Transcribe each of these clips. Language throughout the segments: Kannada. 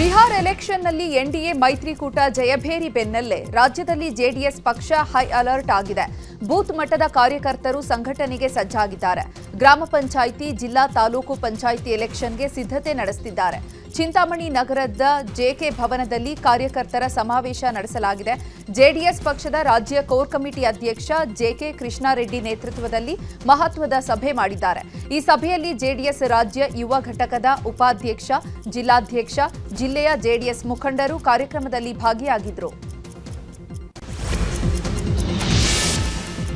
ಬಿಹಾರ್ ಎಲೆಕ್ಷನ್ನಲ್ಲಿ ಎನ್ಡಿಎ ಮೈತ್ರಿಕೂಟ ಜಯಭೇರಿ ಬೆನ್ನಲ್ಲೇ ರಾಜ್ಯದಲ್ಲಿ ಜೆಡಿಎಸ್ ಪಕ್ಷ ಹೈ ಅಲರ್ಟ್ ಆಗಿದೆ. ಬೂತ್ ಮಟ್ಟದ ಕಾರ್ಯಕರ್ತರು ಸಂಘಟನೆಗೆ ಸಜ್ಜಾಗಿದ್ದಾರೆ. ಗ್ರಾಮ ಪಂಚಾಯಿತಿ, ಜಿಲ್ಲಾ ತಾಲೂಕು ಪಂಚಾಯಿತಿ ಎಲೆಕ್ಷನ್ಗೆ ಸಿದ್ಧತೆ ನಡೆಸುತ್ತಿದ್ದಾರೆ ಚಿಂತಾಮಣಿ ನಗರದ ಜೆಕೆ ಭವನದಲ್ಲಿ ಕಾರ್ಯಕರ್ತರ ಸಮಾವೇಶ ನಡೆಸಲಾಗಿದೆ. ಜೆಡಿಎಸ್ ಪಕ್ಷದ ರಾಜ್ಯ ಕೋರ್ ಕಮಿಟಿ ಅಧ್ಯಕ್ಷ ಜೆಕೆ ಕೃಷ್ಣಾರೆಡ್ಡಿ ನೇತೃತ್ವದಲ್ಲಿ ಮಹತ್ವದ ಸಭೆ ಮಾಡಿದ್ದಾರೆ. ಈ ಸಭೆಯಲ್ಲಿ ಜೆಡಿಎಸ್ ರಾಜ್ಯ ಯುವ ಘಟಕದ ಉಪಾಧ್ಯಕ್ಷ, ಜಿಲ್ಲಾಧ್ಯಕ್ಷ, ಜಿಲ್ಲೆಯ ಜೆಡಿಎಸ್ ಮುಖಂಡರು ಕಾರ್ಯಕ್ರಮದಲ್ಲಿ ಭಾಗಿಯಾಗಿದ್ದರು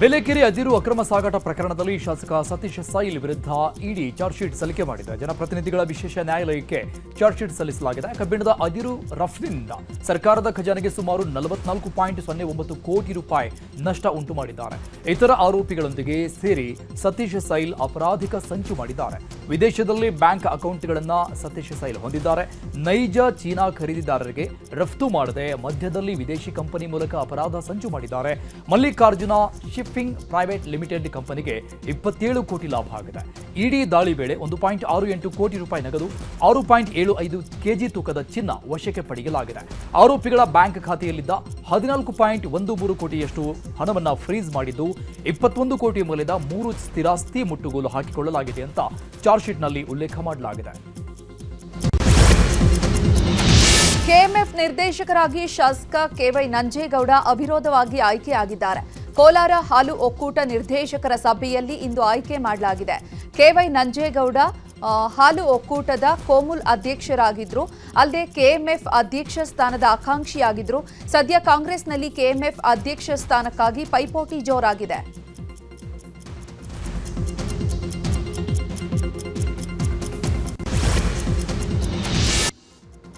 ಬೆಲೆಕೆರೆ ಅದಿರು ಅಕ್ರಮ ಸಾಗಾಟ ಪ್ರಕರಣದಲ್ಲಿ ಶಾಸಕ ಸತೀಶ್ ಸೈಲ್ ವಿರುದ್ಧ ಇಡಿ ಚಾರ್ಜ್ ಶೀಟ್ ಸಲ್ಲಿಕೆ ಮಾಡಿದೆ. ಜನಪ್ರತಿನಿಧಿಗಳ ವಿಶೇಷ ನ್ಯಾಯಾಲಯಕ್ಕೆ ಚಾರ್ಜ್ ಶೀಟ್ ಸಲ್ಲಿಸಲಾಗಿದೆ. ಕಬ್ಬಿಣದ ಅದಿರು ರಫ್ನಿಂದ ಸರ್ಕಾರದ ಖಜಾನೆಗೆ ಸುಮಾರು ನಲವತ್ನಾಲ್ಕು ಪಾಯಿಂಟ್ ಸೊನ್ನೆ ಒಂಬತ್ತು ಕೋಟಿ ರೂಪಾಯಿ ನಷ್ಟ ಉಂಟು ಮಾಡಿದ್ದಾರೆ ಇತರ ಆರೋಪಿಗಳೊಂದಿಗೆ ಸೇರಿ ಸತೀಶ್ ಸೈಲ್ ಅಪರಾಧಿಕ ಸಂಚು ಮಾಡಿದ್ದಾರೆ. ವಿದೇಶದಲ್ಲಿ ಬ್ಯಾಂಕ್ ಅಕೌಂಟ್ಗಳನ್ನ ಸತೀಶ್ ಸೈಲ್ ಹೊಂದಿದ್ದಾರೆ. ನೈಜ ಚೀನಾ ಖರೀದಿದಾರರಿಗೆ ರಫ್ತು ಮಾಡದೆ ಮಧ್ಯದಲ್ಲಿ ವಿದೇಶಿ ಕಂಪನಿ ಮೂಲಕ ಅಪರಾಧ ಸಂಚು ಮಾಡಿದ್ದಾರೆ. ಮಲ್ಲಿಕಾರ್ಜುನ ಶಿಪ್ಪಿಂಗ್ ಪ್ರೈವೇಟ್ ಲಿಮಿಟೆಡ್ ಕಂಪನಿಗೆ ಇಪ್ಪತ್ತೇಳು ಕೋಟಿ ಲಾಭ ಆಗಿದೆ. ಇಡೀ ದಾಳಿ ವೇಳೆ ಒಂದು ಪಾಯಿಂಟ್ ಆರು ಎಂಟು ಕೋಟಿ ರೂಪಾಯಿ ನಗದು, ಆರು ಪಾಯಿಂಟ್ ಏಳು ಐದು ಕೆಜಿ ತೂಕದ ಚಿನ್ನ ವಶಕ್ಕೆ ಪಡೆಯಲಾಗಿದೆ. ಆರೋಪಿಗಳ ಬ್ಯಾಂಕ್ ಖಾತೆಯಲ್ಲಿದ್ದ ಹದಿನಾಲ್ಕು ಪಾಯಿಂಟ್ ಒಂದು ಮೂರು ಕೋಟಿಯಷ್ಟು ಹಣವನ್ನು ಫ್ರೀಸ್ ಮಾಡಿದ್ದು, ಇಪ್ಪತ್ತೊಂದು ಕೋಟಿ ಮೌಲ್ಯದ ಮೂರು ಸ್ಥಿರಾಸ್ತಿ ಮುಟ್ಟುಗೋಲು ಹಾಕಿಕೊಳ್ಳಲಾಗಿದೆ ಅಂತ ಚಾರ್ಜ್ ಶೀಟ್ನಲ್ಲಿ ಉಲ್ಲೇಖ ಮಾಡಲಾಗಿದೆ. ಕೆಎಂಎಫ್ ನಿರ್ದೇಶಕರಾಗಿ ಶಾಸಕ ಕೆವೈ ನಂಜೇಗೌಡ ಅವಿರೋಧವಾಗಿ ಆಯ್ಕೆಯಾಗಿದ್ದಾರೆ. ಕೋಲಾರ ಹಾಲು ಒಕ್ಕೂಟ ನಿರ್ದೇಶಕರ ಸಭೆಯಲ್ಲಿ ಇಂದು ಆಯ್ಕೆ ಮಾಡಲಾಗಿದೆ. ಕೆವೈ ನಂಜೇಗೌಡ ಹಾಲು ಒಕ್ಕೂಟದ ಕೋಮುಲ್ ಅಧ್ಯಕ್ಷರಾಗಿದ್ದರು ಅಲ್ಲದೆ ಕೆಎಂಎಫ್ ಅಧ್ಯಕ್ಷ ಸ್ಥಾನದ ಆಕಾಂಕ್ಷಿಯಾಗಿದ್ದರು ಸದ್ಯ ಕಾಂಗ್ರೆಸ್ನಲ್ಲಿ ಕೆಎಂಎಫ್ ಅಧ್ಯಕ್ಷ ಸ್ಥಾನಕ್ಕಾಗಿ ಪೈಪೋಟಿ ಜೋರಾಗಿದೆ.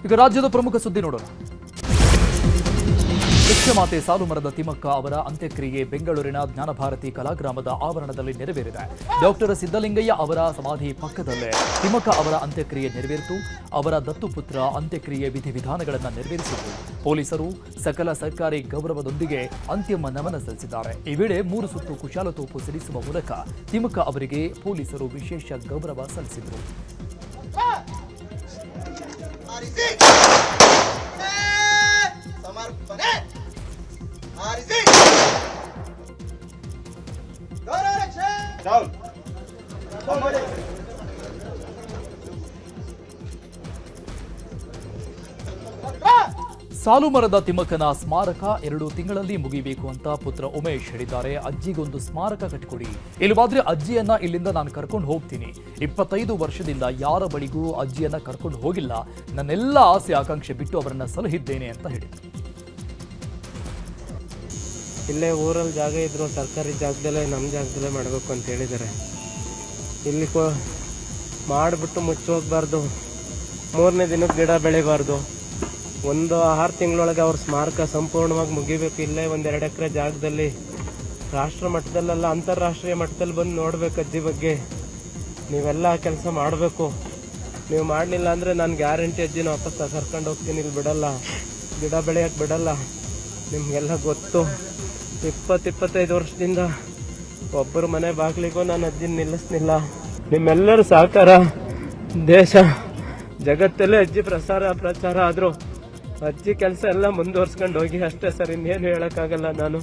ಈಗ ರಾಜ್ಯದ ಪ್ರಮುಖ ಸುದ್ದಿ ನೋಡೋಣ. ಮಾತೆ ಸಾಲುಮರದ ತಿಮ್ಮಕ್ಕ ಅವರ ಅಂತ್ಯಕ್ರಿಯೆ ಬೆಂಗಳೂರಿನ ಜ್ಞಾನಭಾರತಿ ಕಲಾಗ್ರಾಮದ ಆವರಣದಲ್ಲಿ ನೆರವೇರಿದೆ. ಡಾಕ್ಟರ್ ಸಿದ್ದಲಿಂಗಯ್ಯ ಅವರ ಸಮಾಧಿ ಪಕ್ಕದಲ್ಲೇ ತಿಮ್ಮಕ್ಕ ಅವರ ಅಂತ್ಯಕ್ರಿಯೆ ನೆರವೇರಿತು. ಅವರ ದತ್ತುಪುತ್ರ ಅಂತ್ಯಕ್ರಿಯೆ ವಿಧಿವಿಧಾನಗಳನ್ನು ನೆರವೇರಿಸಿದರು. ಪೊಲೀಸರು ಸಕಲ ಸರ್ಕಾರಿ ಗೌರವದೊಂದಿಗೆ ಅಂತಿಮ ನಮನ ಸಲ್ಲಿಸಿದ್ದಾರೆ. ಈ ವೇಳೆ ಮೂರು ಸುತ್ತು ಕುಶಾಲತೋಪು ಸಿಡಿಸುವ ಮೂಲಕ ತಿಮ್ಮಕ್ಕ ಅವರಿಗೆ ಪೊಲೀಸರು ವಿಶೇಷ ಗೌರವ ಸಲ್ಲಿಸಿದರು. ఆర్జీ సమర్పణే ఆర్జీ గౌరవ రక్ష ಸಾಲು ಮರದ ತಿಮ್ಮಕ್ಕನ ಸ್ಮಾರಕ ಎರಡು ತಿಂಗಳಲ್ಲಿ ಮುಗಿಬೇಕು ಅಂತ ಪುತ್ರ ಉಮೇಶ್ ಹೇಳಿದ್ದಾರೆ. ಅಜ್ಜಿಗೊಂದು ಸ್ಮಾರಕ ಕಟ್ಟಿಕೊಡಿ ಇಲ್ಲವಾದ್ರೆ ಅಜ್ಜಿಯನ್ನ ಇಲ್ಲಿಂದ ನಾನು ಕರ್ಕೊಂಡು ಹೋಗ್ತೀನಿ. ಇಪ್ಪತ್ತೈದು ವರ್ಷದಿಂದ ಯಾರ ಬಳಿಗೂ ಅಜ್ಜಿಯನ್ನ ಕರ್ಕೊಂಡು ಹೋಗಿಲ್ಲ. ನನ್ನೆಲ್ಲ ಆಸೆ, ಆಕಾಂಕ್ಷೆ ಬಿಟ್ಟು ಅವರನ್ನ ಸಲಹಿದ್ದೇನೆ ಅಂತ ಹೇಳಿದರು. ಇಲ್ಲೇ ಊರಲ್ಲಿ ಜಾಗ ಇದ್ರು ಸರ್ಕಾರಿ ಜಾಗದಲ್ಲೇ ನಮ್ಮ ಜಾಗದಲ್ಲೇ ಮಾಡಬೇಕು ಅಂತ ಹೇಳಿದ್ದಾರೆ. ಇಲ್ಲಿ ಮಾಡಿಬಿಟ್ಟು ಮುಚ್ಚೋಗ್ಬಾರ್ದು. ಮೂರನೇ ದಿನಕ್ಕೆ ಗಿಡ ಬೆಳಿಬಾರ್ದು. ಒಂದು ಆರು ತಿಂಗಳೊಳಗೆ ಅವ್ರ ಸ್ಮಾರಕ ಸಂಪೂರ್ಣವಾಗಿ ಮುಗಿಬೇಕು. ಇಲ್ಲೇ ಒಂದು ಎರಡು ಎಕರೆ ಜಾಗದಲ್ಲಿ ರಾಷ್ಟ್ರ ಮಟ್ಟದಲ್ಲೆಲ್ಲ ಅಂತಾರಾಷ್ಟ್ರೀಯ ಮಟ್ಟದಲ್ಲಿ ಬಂದು ನೋಡ್ಬೇಕು ಅಜ್ಜಿ ಬಗ್ಗೆ. ನೀವೆಲ್ಲ ಕೆಲಸ ಮಾಡಬೇಕು. ನೀವು ಮಾಡಲಿಲ್ಲ ಅಂದರೆ ನಾನು ಗ್ಯಾರಂಟಿ ಅಜ್ಜಿನ ವಾಪಸ್ ಕರ್ಕೊಂಡು ಹೋಗ್ತೀನಿ, ಇಲ್ಲಿ ಬಿಡಲ್ಲ. ಗಿಡ ಬೆಳೆಯೋಕ್ಕೆ ಬಿಡಲ್ಲ. ನಿಮಗೆಲ್ಲ ಗೊತ್ತು. ಇಪ್ಪತ್ತು ಇಪ್ಪತ್ತೈದು ವರ್ಷದಿಂದ ಒಬ್ಬರ ಮನೆ ಬಾಗಿಲಿಗೂ ನಾನು ಅಜ್ಜಿನ ನಿಲ್ಲಿಸ್ನಿಲ್ಲ ನಿಮ್ಮೆಲ್ಲರ ಸಹಕಾರ ದೇಶ ಜಗತ್ತಲ್ಲೇ ಅಜ್ಜಿ ಪ್ರಸಾರ ಪ್ರಚಾರ ಆದರೂ ಅಜ್ಜಿ ಕೆಲಸ ಎಲ್ಲ ಮುಂದುವರ್ಸ್ಕೊಂಡು ಹೋಗಿ ಅಷ್ಟೇ ಸರ್ ಇನ್ನೇನು ಹೇಳೋಕ್ಕಾಗಲ್ಲ ನಾನು.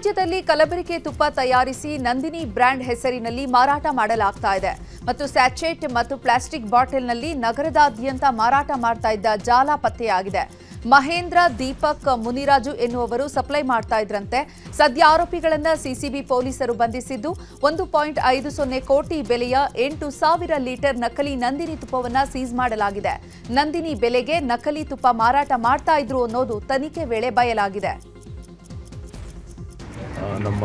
ರಾಜ್ಯದಲ್ಲಿ ಕಲಬೆರಕೆ ತುಪ್ಪ ತಯಾರಿಸಿ ನಂದಿನಿ ಬ್ರ್ಯಾಂಡ್ ಹೆಸರಿನಲ್ಲಿ ಮಾರಾಟ ಮಾಡಲಾಗ್ತಾ ಇದೆ. ಮತ್ತು ಸ್ಯಾಚೆಟ್ ಮತ್ತು ಪ್ಲಾಸ್ಟಿಕ್ ಬಾಟಲ್ನಲ್ಲಿ ನಗರದಾದ್ಯಂತ ಮಾರಾಟ ಮಾಡ್ತಾ ಇದ್ದ ಜಾಲ ಪತ್ತೆಯಾಗಿದೆ. ಮಹೇಂದ್ರ, ದೀಪಕ್, ಮುನಿರಾಜು ಎನ್ನುವವರು ಸಪ್ಲೈ ಮಾಡ್ತಾ ಇದ್ರಂತೆ. ಸದ್ಯ ಆರೋಪಿಗಳನ್ನ ಸಿಸಿಬಿ ಪೊಲೀಸರು ಬಂಧಿಸಿದ್ದು, ಒಂದು ಪಾಯಿಂಟ್ ಐದು ಸೊನ್ನೆ ಕೋಟಿ ಬೆಲೆಯ ಎಂಟು ಸಾವಿರ ಲೀಟರ್ ನಕಲಿ ನಂದಿನಿ ತುಪ್ಪವನ್ನ ಸೀಸ್ ಮಾಡಲಾಗಿದೆ. ನಂದಿನಿ ಬೆಲೆಗೆ ನಕಲಿ ತುಪ್ಪ ಮಾರಾಟ ಮಾಡ್ತಾ ಇದ್ರು ಅನ್ನೋದು ತನಿಖೆ ವೇಳೆ ಬಯಲಾಗಿದೆ. ನಮ್ಮ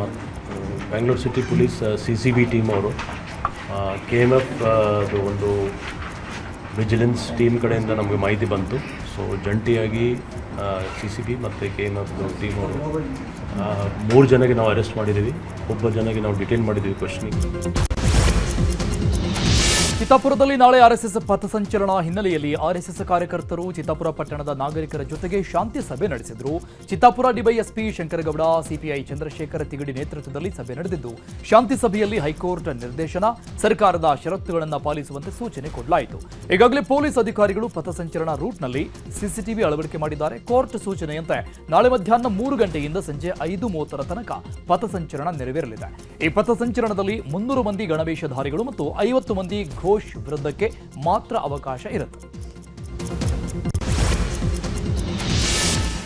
Bengaluru city police C C B team ಅವರು. ಕೆ ಎಂ ಎಫ್ ಅದು ಒಂದು ವಿಜಿಲೆನ್ಸ್ ಟೀಮ್ ಕಡೆಯಿಂದ ನಮಗೆ ಮಾಹಿತಿ ಬಂತು. ಸೊ ಜಂಟಿಯಾಗಿ ಸಿ ಸಿ ಬಿ ಮತ್ತು ಕೆ ಎಂ ಎಫ್ ಟೀಮ್ ಅವರು ಮೂರು ಜನಗೆ ನಾವು ಅರೆಸ್ಟ್ ಮಾಡಿದ್ದೀವಿ. ಒಬ್ಬ ಜನಗೆ ನಾವು ಡಿಟೈನ್ ಮಾಡಿದ್ದೀವಿ ಕ್ವಶನಿಂಗ್ ಚಿತ್ತಾಪುರದಲ್ಲಿ ನಾಳೆ ಆರ್ಎಸ್ಎಸ್ ಪಥಸಂಚಲನ ಹಿನ್ನೆಲೆಯಲ್ಲಿ ಆರ್ಎಸ್ಎಸ್ ಕಾರ್ಯಕರ್ತರು ಚಿತ್ತಾಪುರ ಪಟ್ಟಣದ ನಾಗರಿಕರ ಜೊತೆಗೆ ಶಾಂತಿ ಸಭೆ ನಡೆಸಿದರು. ಚಿತ್ತಾಪುರ ಡಿವೈಎಸ್ಪಿ ಶಂಕರಗೌಡ, ಸಿಪಿಐ ಚಂದ್ರಶೇಖರ ತಿಗಡಿ ನೇತೃತ್ವದಲ್ಲಿ ಸಭೆ ನಡೆದಿದ್ದು, ಶಾಂತಿ ಸಭೆಯಲ್ಲಿ ಹೈಕೋರ್ಟ್ ನಿರ್ದೇಶನ, ಸರ್ಕಾರದ ಷರತ್ತುಗಳನ್ನು ಪಾಲಿಸುವಂತೆ ಸೂಚನೆ ಕೊಡಲಾಯಿತು. ಈಗಾಗಲೇ ಪೊಲೀಸ್ ಅಧಿಕಾರಿಗಳು ಪಥಸಂಚಲನ ರೂಟ್ನಲ್ಲಿ ಸಿಸಿಟಿವಿ ಅಳವಡಿಕೆ ಮಾಡಿದ್ದಾರೆ. ಕೋರ್ಟ್ ಸೂಚನೆಯಂತೆ, ನಾಳೆ ಮಧ್ಯಾಹ್ನ ಮೂರು ಗಂಟೆಯಿಂದ ಸಂಜೆ ಐದು ಮೂವತ್ತರ ತನಕ ಪಥಸಂಚಲನ ನೆರವೇರಲಿದೆ. ಈ ಪಥಸಂಚಲನದಲ್ಲಿ ಮುನ್ನೂರು ಮಂದಿ ಗಣವೇಶಧಾರಿಗಳು ಮತ್ತು ಐವತ್ತು ಮಂದಿ ಘೋಷ್ ವಿರುದ್ಧಕ್ಕೆ ಮಾತ್ರ ಅವಕಾಶ ಇರುತ್ತೆ.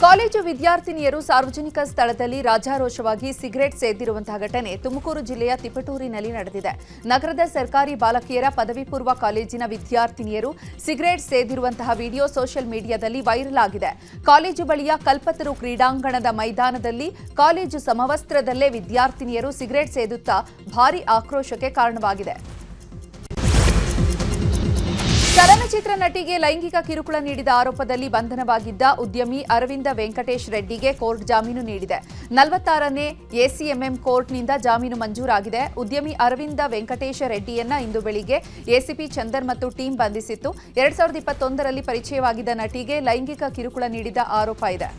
ಕಾಲೇಜು ವಿದ್ಯಾರ್ಥಿನಿಯರು ಸಾರ್ವಜನಿಕ ಸ್ಥಳದಲ್ಲಿ ರಾಜಾರೋಷವಾಗಿ ಸಿಗರೆಟ್ ಸೇದಿರುವಂತಹ ಘಟನೆ ತುಮಕೂರು ಜಿಲ್ಲೆಯ ತಿಪಟೂರಿನಲ್ಲಿ ನಡೆದಿದೆ. ನಗರದ ಸರ್ಕಾರಿ ಬಾಲಕಿಯರ ಪದವಿ ಪೂರ್ವ ಕಾಲೇಜಿನ ವಿದ್ಯಾರ್ಥಿನಿಯರು ಸಿಗರೆಟ್ ಸೇದಿರುವಂತಹ ವಿಡಿಯೋ ಸೋಷಿಯಲ್ ಮೀಡಿಯಾದಲ್ಲಿ ವೈರಲ್ ಆಗಿದೆ. ಕಾಲೇಜು ಬಳಿಯ ಕಲ್ಪತರು ಕ್ರೀಡಾಂಗಣದ ಮೈದಾನದಲ್ಲಿ ಕಾಲೇಜು ಸಮವಸ್ತ್ರದಲ್ಲೇ ವಿದ್ಯಾರ್ಥಿನಿಯರು ಸಿಗರೆಟ್ ಸೇದುತ್ತಾ ಭಾರೀ ಆಕ್ರೋಶಕ್ಕೆ ಕಾರಣವಾಗಿದೆ. ಚಲನಚಿತ್ರ ನಟಿಗೆ ಲೈಂಗಿಕ ಕಿರುಕುಳ ನೀಡಿದ ಆರೋಪದಲ್ಲಿ ಬಂಧನವಾಗಿದ್ದ ಉದ್ಯಮಿ ಅರವಿಂದ ವೆಂಕಟೇಶ್ ರೆಡ್ಡಿಗೆ ಕೋರ್ಟ್ ಜಾಮೀನು ನೀಡಿದೆ. ನಲವತ್ತಾರನೇ ಎಸಿಎಂಎಂ ಕೋರ್ಟ್ನಿಂದ ಜಾಮೀನು ಮಂಜೂರಾಗಿದೆ. ಉದ್ಯಮಿ ಅರವಿಂದ ವೆಂಕಟೇಶ ರೆಡ್ಡಿಯನ್ನ ಇಂದು ಬೆಳಿಗ್ಗೆ ಎಸಿಪಿ ಚಂದರ್ ಮತ್ತು ಟೀಂ ಬಂಧಿಸಿತ್ತು. ಎರಡ್ ಸಾವಿರದ ಇಪ್ಪತ್ತೊಂದರಲ್ಲಿ ಪರಿಚಯವಾಗಿದ್ದ ನಟಿಗೆ ಲೈಂಗಿಕ ಕಿರುಕುಳ ನೀಡಿದ ಆರೋಪ ಇದೆ.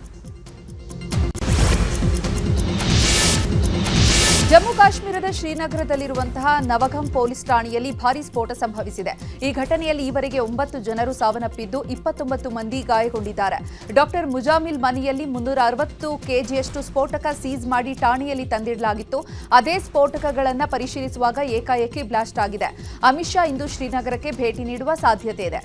ಜಮ್ಮು ಕಾಶ್ಮೀರದ ಶ್ರೀನಗರದಲ್ಲಿರುವಂತಹ ನವಗಂ ಪೊಲೀಸ್ ಠಾಣೆಯಲ್ಲಿ ಭಾರೀ ಸ್ಫೋಟ ಸಂಭವಿಸಿದೆ. ಈ ಘಟನೆಯಲ್ಲಿ ಈವರೆಗೆ ಒಂಬತ್ತು ಜನರು ಸಾವನ್ನಪ್ಪಿದ್ದು ಇಪ್ಪತ್ತೊಂಬತ್ತು ಮಂದಿ ಗಾಯಗೊಂಡಿದ್ದಾರೆ. ಡಾಕ್ಟರ್ ಮುಜಾಮಿಲ್ ಮನೆಯಲ್ಲಿ ಮುನ್ನೂರ ಅರವತ್ತು ಕೆಜಿಯಷ್ಟು ಸ್ಫೋಟಕ ಸೀಸ್ ಮಾಡಿ ಠಾಣೆಯಲ್ಲಿ ತಂದಿಡಲಾಗಿತ್ತು. ಅದೇ ಸ್ಫೋಟಕಗಳನ್ನು ಪರಿಶೀಲಿಸುವಾಗ ಏಕಾಏಕಿ ಬ್ಲಾಸ್ಟ್ ಆಗಿದೆ. ಅಮಿತ್ ಶಾ ಇಂದು ಶ್ರೀನಗರಕ್ಕೆ ಭೇಟಿ ನೀಡುವ ಸಾಧ್ಯತೆ ಇದೆ.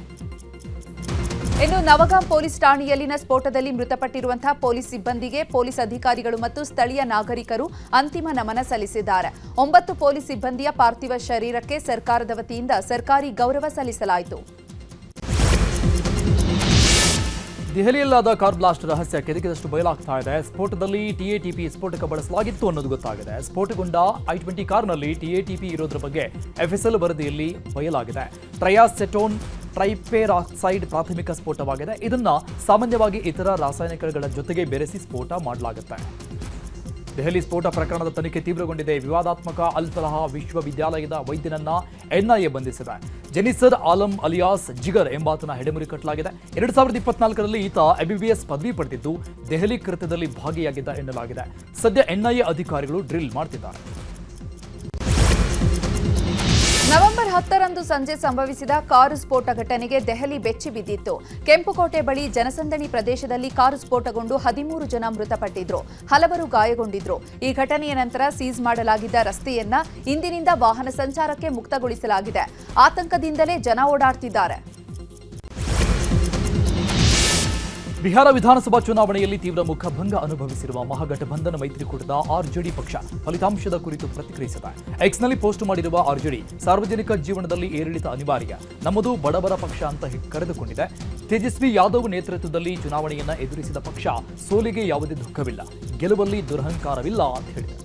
ಇನ್ನು ನವಗಾಂ ಪೊಲೀಸ್ ಠಾಣೆಯಲ್ಲಿನ ಸ್ಫೋಟದಲ್ಲಿ ಮೃತಪಟ್ಟಿರುವಂತಹ ಪೊಲೀಸ್ ಸಿಬ್ಬಂದಿಗೆ ಪೊಲೀಸ್ ಅಧಿಕಾರಿಗಳು ಮತ್ತು ಸ್ಥಳೀಯ ನಾಗರಿಕರು ಅಂತಿಮ ನಮನ ಸಲ್ಲಿಸಿದ್ದಾರೆ. ಒಂಬತ್ತು ಪೊಲೀಸ್ ಸಿಬ್ಬಂದಿಯ ಪಾರ್ಥಿವ ಶರೀರಕ್ಕೆ ಸರ್ಕಾರದ ವತಿಯಿಂದ ಸರ್ಕಾರಿ ಗೌರವ ಸಲ್ಲಿಸಲಾಯಿತು. ದೆಹಲಿಯಲ್ಲಾದ ಕಾರ್ ಬ್ಲಾಸ್ಟ್ ರಹಸ್ಯ ಕೆದಕಿದಷ್ಟು ಬಯಲಾಗ್ತಾ ಇದೆ. ಸ್ಫೋಟದಲ್ಲಿ ಟಿಎಟಿಪಿ ಸ್ಫೋಟಕ ಬಳಸಲಾಗಿತ್ತು ಅನ್ನೋದು ಗೊತ್ತಾಗಿದೆ. ಸ್ಫೋಟಗೊಂಡ ಐ ಟ್ವೆಂಟಿ ಕಾರ್ನಲ್ಲಿ ಟಿಎಟಿಪಿ ಇರೋದ್ರ ಬಗ್ಗೆ ಎಫ್ಎಸ್ಎಲ್ ವರದಿಯಲ್ಲಿ ಬಯಲಾಗಿದೆ. ಟ್ರಯಾಸೆಟೋನ್ ಟ್ರೈಪೇರಾಕ್ಸೈಡ್ ಪ್ರಾಥಮಿಕ ಸ್ಫೋಟವಾಗಿದೆ. ಇದನ್ನ ಸಾಮಾನ್ಯವಾಗಿ ಇತರ ರಾಸಾಯನಿಕಗಳ ಜೊತೆಗೆ ಬೆರೆಸಿ ಸ್ಫೋಟ ಮಾಡಲಾಗುತ್ತೆ. ದೆಹಲಿ ಸ್ಫೋಟ ಪ್ರಕರಣದ ತನಿಖೆ ತೀವ್ರಗೊಂಡಿದೆ. ವಿವಾದಾತ್ಮಕ ಅಲ್ ಫಲಾಹ ವಿಶ್ವವಿದ್ಯಾಲಯದ ವೈದ್ಯನನ್ನ ಎನ್ಐಎ ಬಂಧಿಸಿದೆ. ಜೆನಿಸರ್ ಆಲಂ ಅಲಿಯಾಸ್ ಜಿಗರ್ ಎಂಬಾತನ ಹೆಡೆಮುರಿ ಕಟ್ಟಲಾಗಿದೆ ಎರಡ್ ಸಾವಿರದ ಇಪ್ಪತ್ನಾಲ್ಕರಲ್ಲಿ ಈತ ಎಬಿಬಿಎಸ್ ಪದವಿ ಪಡೆದಿದ್ದು ದೆಹಲಿ ಕೃತ್ಯದಲ್ಲಿ ಭಾಗಿಯಾಗಿದ್ದ ಎನ್ನಲಾಗಿದೆ. ಸದ್ಯ ಎನ್ಐಎ ಅಧಿಕಾರಿಗಳು ಡ್ರಿಲ್ ಮಾಡ್ತಿದ್ದಾರೆ. ನವೆಂಬರ್ ಹತ್ತರಂದು ಸಂಜೆ ಸಂಭವಿಸಿದ ಕಾರು ಸ್ಫೋಟ ಘಟನೆಗೆ ದೆಹಲಿ ಬೆಚ್ಚಿ ಬಿದ್ದಿತ್ತು. ಕೆಂಪುಕೋಟೆ ಬಳಿ ಜನಸಂದಣಿ ಪ್ರದೇಶದಲ್ಲಿ ಕಾರು ಸ್ಫೋಟಗೊಂಡು ಹದಿಮೂರು ಜನ ಮೃತಪಟ್ಟಿದ್ರು. ಹಲವರು ಗಾಯಗೊಂಡಿದ್ರು. ಈ ಘಟನೆಯ ನಂತರ ಸೀಸ್ ಮಾಡಲಾಗಿದ್ದ ರಸ್ತೆಯನ್ನ ಇಂದಿನಿಂದ ವಾಹನ ಸಂಚಾರಕ್ಕೆ ಮುಕ್ತಗೊಳಿಸಲಾಗಿದೆ. ಆತಂಕದಿಂದಲೇ ಜನ ಓಡಾಡ್ತಿದ್ದಾರೆ. ಬಿಹಾರ ವಿಧಾನಸಭಾ ಚುನಾವಣೆಯಲ್ಲಿ ತೀವ್ರ ಮುಖಭಂಗ ಅನುಭವಿಸಿರುವ ಮಹಾಗಠಬಂಧನ ಮೈತ್ರಿಕೂಟದ ಆರ್ಜೆಡಿ ಪಕ್ಷ ಫಲಿತಾಂಶದ ಕುರಿತು ಪ್ರತಿಕ್ರಿಯಿಸಿದೆ. ಎಕ್ಸ್ನಲ್ಲಿ ಪೋಸ್ಟ್ ಮಾಡಿರುವ ಆರ್ಜೆಡಿ ಸಾರ್ವಜನಿಕ ಜೀವನದಲ್ಲಿ ಏರಿಳಿತ ಅನಿವಾರ್ಯ. ನಮ್ಮದು ಬಡವರ ಪಕ್ಷ ಅಂತ ಕರೆದುಕೊಂಡಿದೆ. ತೇಜಸ್ವಿ ಯಾದವ್ ನೇತೃತ್ವದಲ್ಲಿ ಚುನಾವಣೆಯನ್ನ ಎದುರಿಸಿದ ಪಕ್ಷ ಸೋಲಿಗೆ ಯಾವುದೇ ದುಃಖವಿಲ್ಲ. ಗೆಲುವಲ್ಲಿ ದುರಹಂಕಾರವಿಲ್ಲ ಅಂತ ಹೇಳಿದೆ.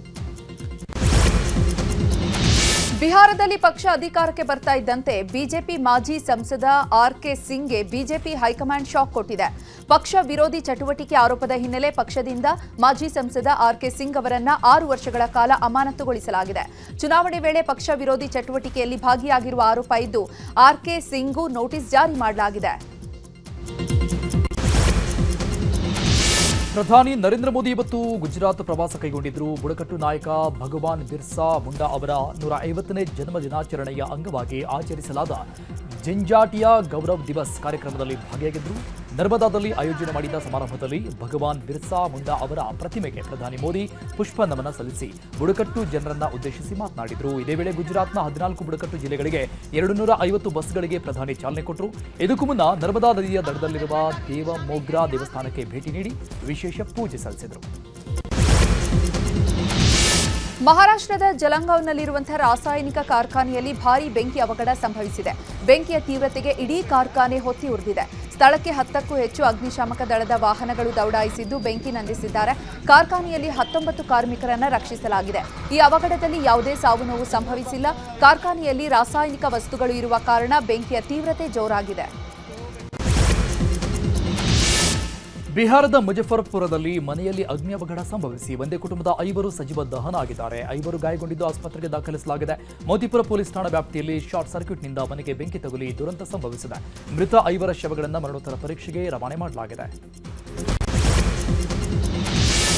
ಬಿಹಾರದಲ್ಲಿ ಪಕ್ಷ ಅಧಿಕಾರಕ್ಕೆ ಬರ್ತಾ ಇದ್ದಂತೆ ಬಿಜೆಪಿ ಮಾಜಿ ಸಂಸದ ಆರ್ ಕೆ ಸಿಂಗ್ಗೆ ಬಿಜೆಪಿ ಹೈಕಮಾಂಡ್ ಶಾಕ್ ಕೊಟ್ಟಿದೆ. ಪಕ್ಷ ವಿರೋಧಿ ಚಟುವಟಿಕೆ ಆರೋಪದ ಹಿನ್ನೆಲೆ ಪಕ್ಷದಿಂದ ಮಾಜಿ ಸಂಸದ ಆರ್ ಕೆ ಸಿಂಗ್ ಅವರನ್ನ ಆರು ವರ್ಷಗಳ ಕಾಲ ಅಮಾನತುಗೊಳಿಸಲಾಗಿದೆ. ಚುನಾವಣೆ ವೇಳೆ ಪಕ್ಷ ವಿರೋಧಿ ಚಟುವಟಿಕೆಯಲ್ಲಿ ಭಾಗಿಯಾಗಿರುವ ಆರೋಪ ಇದ್ದು, ಆರ್ ಕೆ ಸಿಂಗ್ಗೂ ನೋಟಿಸ್ ಜಾರಿ ಮಾಡಲಾಗಿದೆ. ಪ್ರಧಾನಿ ನರೇಂದ್ರ ಮೋದಿ ಇವತ್ತು ಗುಜರಾತ್ ಪ್ರವಾಸ ಕೈಗೊಂಡಿದ್ದರು ಬುಡಕಟ್ಟು ನಾಯಕ ಭಗವಾನ್ ಬಿರ್ಸಾ ಮುಂಡಾ ಅವರ ನೂರ ಐವತ್ತನೇ ಜನ್ಮ ದಿನಾಚರಣೆಯ ಅಂಗವಾಗಿ ಆಚರಿಸಲಾದ ಜಂಜಾಟಿಯಾ ಗೌರವ್ ದಿವಸ್ ಕಾರ್ಯಕ್ರಮದಲ್ಲಿ ಭಾಗಿಯಾಗಿದ್ದರು ನರ್ಮದಾದಲ್ಲಿ ಆಯೋಜನೆ ಮಾಡಿದ ಸಮಾರಂಭದಲ್ಲಿ ಭಗವಾನ್ ಬಿರ್ಸಾ ಮುಂಡಾ ಅವರ ಪ್ರತಿಮೆಗೆ ಪ್ರಧಾನಿ ಮೋದಿ ಪುಷ್ಪ ನಮನ ಸಲ್ಲಿಸಿ ಬುಡಕಟ್ಟು ಜನರನ್ನ ಉದ್ದೇಶಿಸಿ ಮಾತನಾಡಿದರು. ಇದೇ ವೇಳೆ ಗುಜರಾತ್ನ ಹದಿನಾಲ್ಕು ಬುಡಕಟ್ಟು ಜಿಲ್ಲೆಗಳಿಗೆ ಎರಡು ನೂರ ಐವತ್ತು ಬಸ್ಗಳಿಗೆ ಪ್ರಧಾನಿ ಚಾಲನೆ ಕೊಟ್ಟರು ಇದಕ್ಕೂ ಮುನ್ನ ನರ್ಮದಾ ನದಿಯ ದಡದಲ್ಲಿರುವ ದೇವ ಮೋಗ್ರಾ ದೇವಸ್ಥಾನಕ್ಕೆ ಭೇಟಿ ನೀಡಿ ವಿಶೇಷ ಪೂಜೆ ಸಲ್ಲಿಸಿದರು. ಮಹಾರಾಷ್ಟ್ರದ ಜಲಂಗಾವ್ನಲ್ಲಿರುವಂತಹ ರಾಸಾಯನಿಕ ಕಾರ್ಖಾನೆಯಲ್ಲಿ ಭಾರಿ ಬೆಂಕಿ ಅವಘಡ ಸಂಭವಿಸಿದೆ. ಬೆಂಕಿಯ ತೀವ್ರತೆಗೆ ಇಡೀ ಕಾರ್ಖಾನೆ ಹೊತ್ತಿ ಉರಿದಿದೆ. ಸ್ಥಳಕ್ಕೆ ಹತ್ತಕ್ಕೂ ಹೆಚ್ಚು ಅಗ್ನಿಶಾಮಕ ದಳದ ವಾಹನಗಳು ದೌಡಾಯಿಸಿದ್ದು ಬೆಂಕಿ ನಂದಿಸಿದ್ದಾರೆ. ಕಾರ್ಖಾನೆಯಲ್ಲಿ ಹತ್ತೊಂಬತ್ತು ಕಾರ್ಮಿಕರನ್ನ ರಕ್ಷಿಸಲಾಗಿದೆ. ಈ ಅವಘಡದಲ್ಲಿ ಯಾವುದೇ ಸಾವು ನೋವು ಸಂಭವಿಸಿಲ್ಲ. ಕಾರ್ಖಾನೆಯಲ್ಲಿ ರಾಸಾಯನಿಕ ವಸ್ತುಗಳು ಇರುವ ಕಾರಣ ಬೆಂಕಿಯ ತೀವ್ರತೆ ಜೋರಾಗಿದೆ. ಬಿಹಾರದ ಮುಜಫರ್ಪುರದಲ್ಲಿ ಮನೆಯಲ್ಲಿ ಅಗ್ನಿ ಅವಘಡ ಸಂಭವಿಸಿ ಒಂದೇ ಕುಟುಂಬದ ಐವರು ಸಜೀವ ದಹನ ಆಗಿದ್ದಾರೆ ಐವರು ಗಾಯಗೊಂಡಿದ್ದು ಆಸ್ಪತ್ರೆಗೆ ದಾಖಲಿಸಲಾಗಿದೆ. ಮೋತಿಪುರ ಪೊಲೀಸ್ ಠಾಣಾ ವ್ಯಾಪ್ತಿಯಲ್ಲಿ ಶಾರ್ಟ್ ಸರ್ಕ್ಯೂಟ್ನಿಂದ ಮನೆಗೆ ಬೆಂಕಿ ತಗುಲಿ ದುರಂತ ಸಂಭವಿಸಿದೆ. ಮೃತ ಐವರ ಶವಗಳನ್ನು ಮರಣೋತ್ತರ ಪರೀಕ್ಷೆಗೆ ರವಾನೆ ಮಾಡಲಾಗಿದೆ.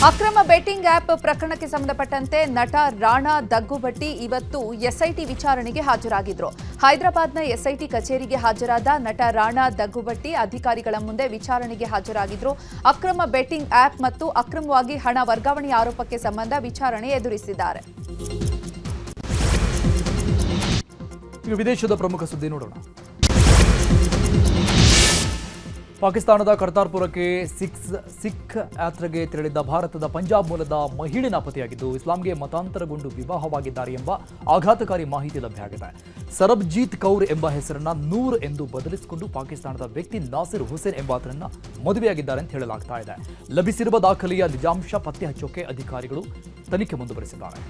ಅಕ್ರಮ ಬೆಟ್ಟಿಂಗ್ ಆಪ್ ಪ್ರಕರಣಕ್ಕೆ ಸಂಬಂಧಪಟ್ಟಂತೆ ನಟ ರಾಣಾ ದಗ್ಗುಭಟ್ಟಿ ಇವತ್ತು ಎಸ್ಐಟಿ ವಿಚಾರಣೆಗೆ ಹಾಜರಾಗಿದ್ರು. ಹೈದರಾಬಾದ್ನ ಎಸ್ಐಟಿ ಕಚೇರಿಗೆ ಹಾಜರಾದ ನಟ ರಾಣಾ ದಗ್ಗುಭಟ್ಟಿ ಅಧಿಕಾರಿಗಳ ಮುಂದೆ ವಿಚಾರಣೆಗೆ ಹಾಜರಾಗಿದ್ರು. ಅಕ್ರಮ ಬೆಟ್ಟಿಂಗ್ ಆಪ್ ಮತ್ತು ಅಕ್ರಮವಾಗಿ ಹಣ ವರ್ಗಾವಣೆ ಆರೋಪಕ್ಕೆ ಸಂಬಂಧ ವಿಚಾರಣೆ ಎದುರಿಸಿದ್ದಾರೆ. ವಿದೇಶದ ಪ್ರಮುಖ ಸುದ್ದಿ ನೋಡೋಣ. ಪಾಕಿಸ್ತಾನದ ಕರ್ತಾರ್ಪುರಕ್ಕೆ ಸಿಕ್ಸ್ ಸಿಖ್ ಯಾತ್ರೆಗೆ ತೆರಳಿದ್ದ ಭಾರತದ ಪಂಜಾಬ್ ಮೂಲದ ಮಹಿಳೆ ನಾಪತ್ತೆಯಾಗಿದ್ದು, ಇಸ್ಲಾಂಗೆ ಮತಾಂತರಗೊಂಡು ವಿವಾಹವಾಗಿದ್ದಾರೆ ಎಂಬ ಆಘಾತಕಾರಿ ಮಾಹಿತಿ ಲಭ್ಯವಾಗಿದೆ ಸರಬ್ಜೀತ್ ಕೌರ್ ಎಂಬ ಹೆಸರನ್ನ ನೂರ್ ಎಂದು ಬದಲಿಸಿಕೊಂಡು ಪಾಕಿಸ್ತಾನದ ವ್ಯಕ್ತಿ ನಾಸಿರ್ ಹುಸೇನ್ ಎಂಬಾತರನ್ನ ಮದುವೆಯಾಗಿದ್ದಾರೆ ಅಂತ ಹೇಳಲಾಗ್ತಾ ಇದೆ. ಲಭಿಸಿರುವ ದಾಖಲೆಯ ನಿಜಾಂಶ ಪತ್ತೆ ಹಚ್ಚೋಕೆ ಅಧಿಕಾರಿಗಳು ತನಿಖೆ ಮುಂದುವರೆಸಿದ್ದಾರೆ.